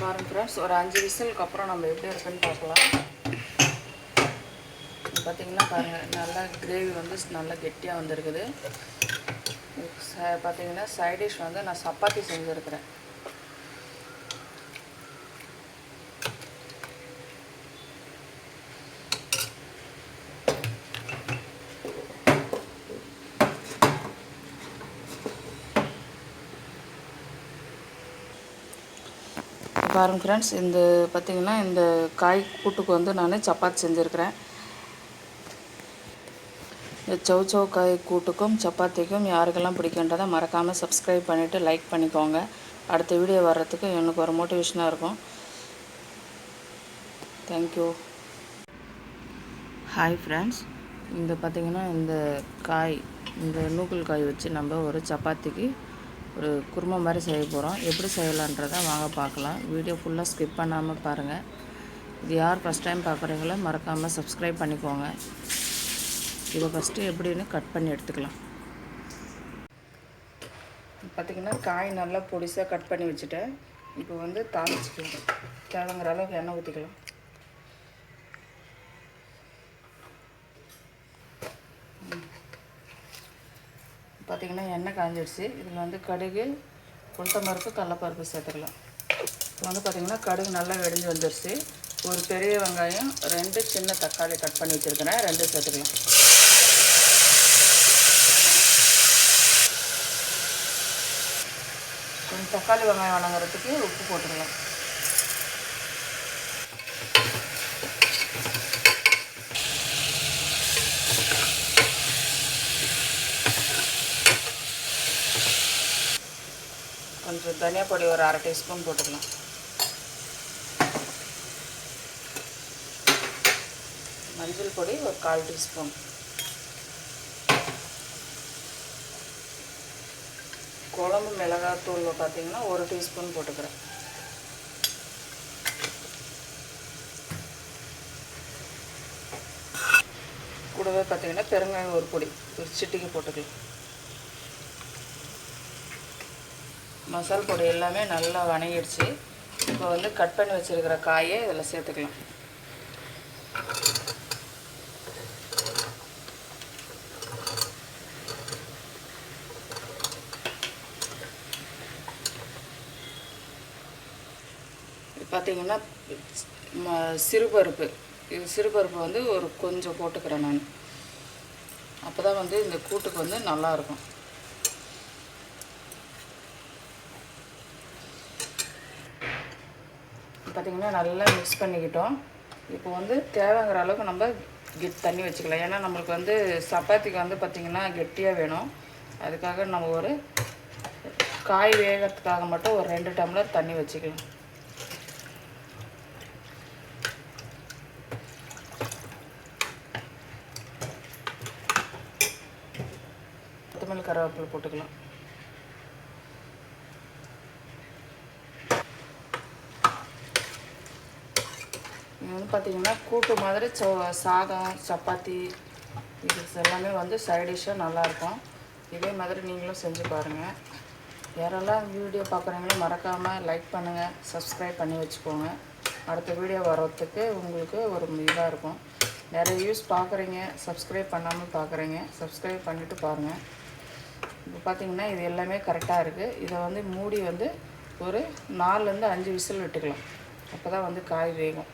பாருங்க ஃப்ரெண்ட்ஸ் ஒரு அஞ்சு விசிலுக்கு அப்புறம் நம்ம எப்படி இருக்குன்னு பார்க்கலாம். பார்த்தீங்கன்னா பாருங்கள் நல்லா கிரேவி வந்து நல்லா கெட்டியாக வந்திருக்குது. ச பார்த்தீங்கன்னா சைட் டிஷ் வந்து நான் சப்பாத்தி செஞ்சுருக்கிறேன். பாருங்கள் ஃப்ரெண்ட்ஸ் இந்த பார்த்திங்கன்னா இந்த காய் கூட்டுக்கு வந்து நான் சப்பாத்தி செஞ்சுருக்கிறேன். இந்த சௌ சௌ காய் கூட்டுக்கும் சப்பாத்திக்கும் யாருக்கெல்லாம் பிடிக்குன்றதை மறக்காமல் சப்ஸ்கிரைப் பண்ணிவிட்டு லைக் பண்ணிக்கோங்க. அடுத்த வீடியோ வர்றதுக்கு எனக்கு ஒரு மோட்டிவேஷனாக இருக்கும். தேங்க்யூ ஹாய் ஃப்ரெண்ட்ஸ் இந்த பார்த்திங்கன்னா இந்த காய் இந்த நூக்கல் காய் வச்சு நம்ம ஒரு சப்பாத்திக்கு ஒரு குருமா மாதிரி செய்ய போகிறோம் எப்படி செய்யலான்றதை வாங்க பார்க்கலாம். வீடியோ ஃபுல்லாக ஸ்கிப் பண்ணாமல் பாருங்கள் இது யார் ஃபஸ்ட் டைம் பார்க்குறீங்களோ மறக்காமல் சப்ஸ்கிரைப் பண்ணிக்கோங்க. இதை ஃபஸ்ட்டு எப்படின்னு கட் பண்ணி எடுத்துக்கலாம். பார்த்திங்கன்னா காய் நல்லா பொடிசாக கட் பண்ணி வச்சுட்டேன். இப்போ வந்து தாளிச்சிக்கலாம். தேவைங்கிற அளவுக்கு எண்ணெய் ஊற்றிக்கலாம் பார்த்திங்கன்னா எண்ணெய் காஞ்சிடுச்சு. இதில் வந்து கடுகு உளுத்தம்பருப்பு கடலப்பருப்பு சேர்த்துக்கலாம். இப்போ வந்து பார்த்திங்கன்னா கடுகு நல்லா வெடிஞ்சு வந்துடுச்சு ஒரு பெரிய வெங்காயம் ரெண்டு சின்ன தக்காளி கட் பண்ணி வச்சுருக்கிறேன். ரெண்டு சேர்த்துக்கலாம். கொஞ்சம் தக்காளி வெங்காயம் வணங்குறதுக்கு உப்பு போட்டுக்கலாம். கொஞ்சம் தனியா பொடி ஒரு அரை டீஸ்பூன் போட்டுக்கலாம். மஞ்சள் பொடி ஒரு கால் டீஸ்பூன். குழம்பு மிளகாத்தூள் பார்த்தீங்கன்னா ஒரு டீஸ்பூன் போட்டுக்கிறேன். கூடவே பார்த்தீங்கன்னா பெருங்காயம் ஒரு பொடி ஒரு சிட்டிக்கு போட்டுக்கலாம். மசால் பொடி எல்லாமே நல்லா வணங்கிடுச்சு. இப்போ வந்து கட் பண்ணி வச்சுருக்கிற காயை இதில் சேர்த்துக்கலாம். பார்த்தீங்கன்னா சிறுபருப்பு. இது சிறுபருப்பு வந்து ஒரு கொஞ்சம் போட்டுக்கிறேன் நான். அப்போ தான் வந்து இந்த கூட்டுக்கு வந்து நல்லாயிருக்கும். பார்த்திங்கன்னா நல்லா மிக்ஸ் பண்ணிக்கிட்டோம். இப்போ வந்து தேவைங்கிற அளவுக்கு நம்ம கெட் தண்ணி வச்சுக்கலாம். ஏன்னா நம்மளுக்கு வந்து சப்பாத்திக்கு வந்து பார்த்திங்கன்னா கெட்டியாக வேணும். அதுக்காக நம்ம ஒரு காய் வேகிறதுக்காக மட்டும் ஒரு ரெண்டு டம்ளர் தண்ணி வச்சுக்கலாம். கொத்தமல்லி கருவேப்பிலை போட்டுக்கலாம். இது வந்து பார்த்திங்கன்னா கூட்டு மாதிரி சோ சாதம் சப்பாத்தி இது எல்லாமே வந்து சைடிஷ்ஷாக நல்லாயிருக்கும் இதே மாதிரி நீங்களும் செஞ்சு பாருங்கள் யாரெல்லாம் வீடியோ பார்க்குறீங்களோ மறக்காமல் லைக் பண்ணுங்கள் சப்ஸ்கிரைப் பண்ணி வச்சுக்கோங்க. அடுத்த வீடியோ வர்றதுக்கு உங்களுக்கு ஒரு இதாக இருக்கும். நிறைய வியூஸ் பார்க்குறீங்க சப்ஸ்கிரைப் பண்ணாமல் பார்க்குறீங்க சப்ஸ்கிரைப் பண்ணிவிட்டு பாருங்கள் இப்போ பார்த்தீங்கன்னா இது எல்லாமே கரெக்டாக இருக்குது இதை வந்து மூடி வந்து ஒரு நாலுலேருந்து அஞ்சு விசில் விட்டுக்கலாம். அப்போ தான் வந்து காய் வேகும்.